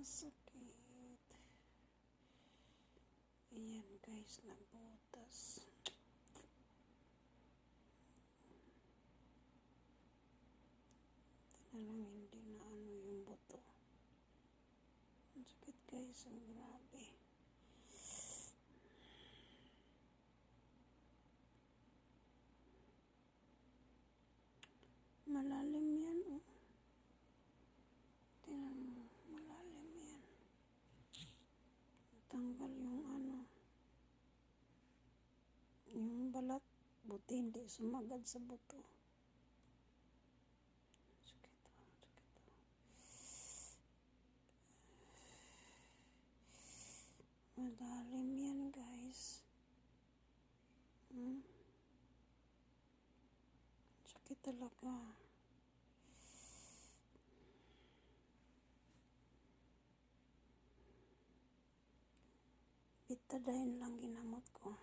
Sakit. Ayan guys, nabutas. Talagang hindi na ano yung buto. Ang sakit guys, ang grabe. Malalim yan, oh. Tingnan mo, malalim yan. Tanggal yung ano, yung balat, buti hindi sumagad sa buto. Sakit, oh, sakit, oh. Malalim yan, guys. Hmm? Sakit talaga. Betadine lang ginamot ko.